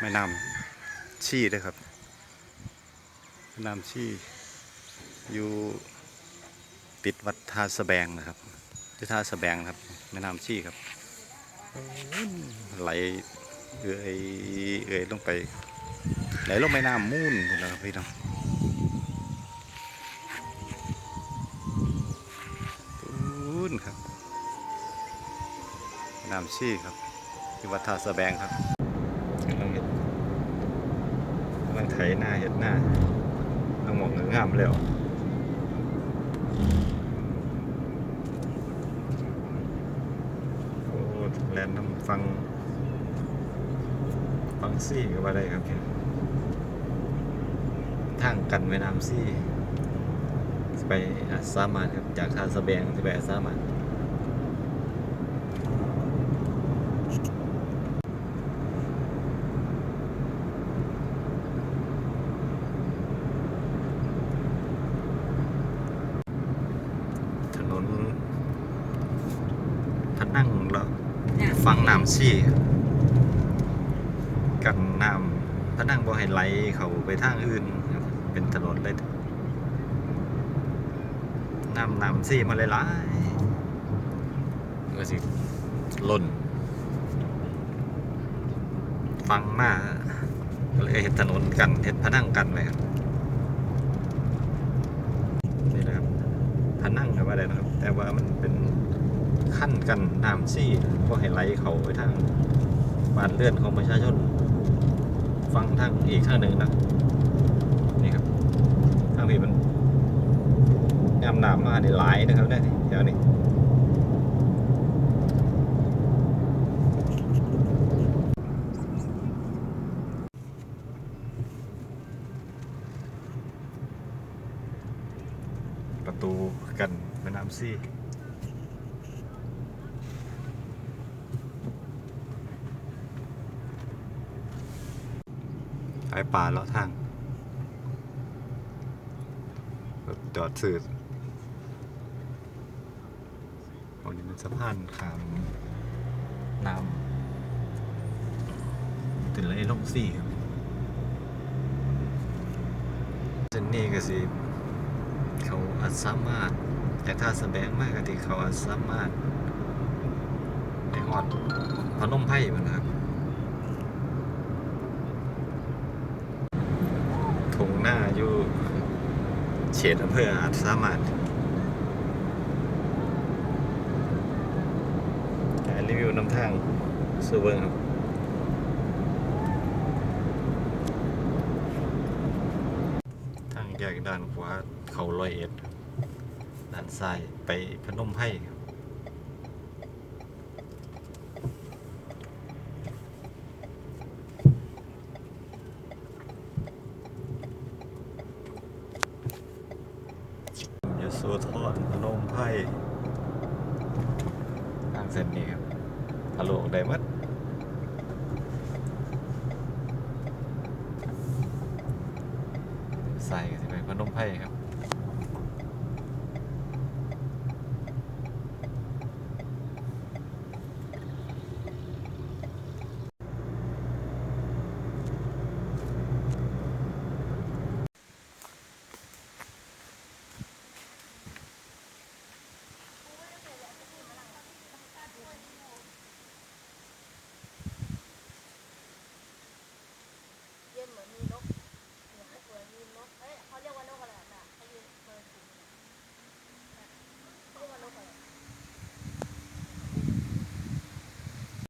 แม่น้ำชี่ด้วยครับแม่น้ำชี่อยู่ติดวัดท่าสะแบงนะครับที่ท่าสะแบงครับแม่น้ำชี่ครับไหลเอื่อยเอื่อยลงไปไหลลงแม่น้ำมูนหมดแล้วครับพี่น้องปูนครับแม่น้ำชี่ครับที่วัดท่าสะแบงครับกำลังเห็ดกำลัง ไถหน้าเห็ดหน้าต้องหมองงามๆแล้วโอ้แลนด์น้ำฟัง ฟังซี่ก็ว่าได้ครับเพี่ทางกันแม่น้ำซี่ ไปอัสามานครับ จากทางสะแบงจะไปอัสสามานถนนพนัง แล้วฟังน้ำชี่กันน้ำพนังบ่ให้ไหลเขาไปทางอื่นครับเป็นถนนเลยน้ำน้ำซี่มาหลายๆก็สิล่น ฟังมาก็เลยเห็ดถนนกันเห็ดพนังกันไว้ครับนี่นะครับพนังนะว่าได้นะครับ แต่ว่ามันเป็น ขั้นกันน้ำซี่ก็ให้ไหลเขาไปทางบ้านเลื่อนของประชาชนฟังทางอีกทางหนึ่งนะนี่ครับทางนี้มันงามน้ำมาได้หลายนะครับเนี่ยเดี๋ยวนี้ประตูกันแม่น้ำซี่ ไอป่าเลาะทางรถจอดสื่อตรงนี้เป็นสะพานขามน้ำถึงไรลงสี่ครับเส้นนี้ก็สิเขาอัดสามารถแต่ถ้าแสดงมากก็ที่เขาอัดสามารถในหอดพนมไพ่มันครับ ทงหน้าอยู่เขตอำเภออาจสามารถรีวิวนำทางสูเบิงครับทางแยกด้านขวาเขาลอยเอ็ด ด้านซ้ายไปพนมไพรครับย โสธรพนมไพรทางเส้นนี้ครับทะลุออกได้หมัดใส่ก็สิไปพนมไพรครับ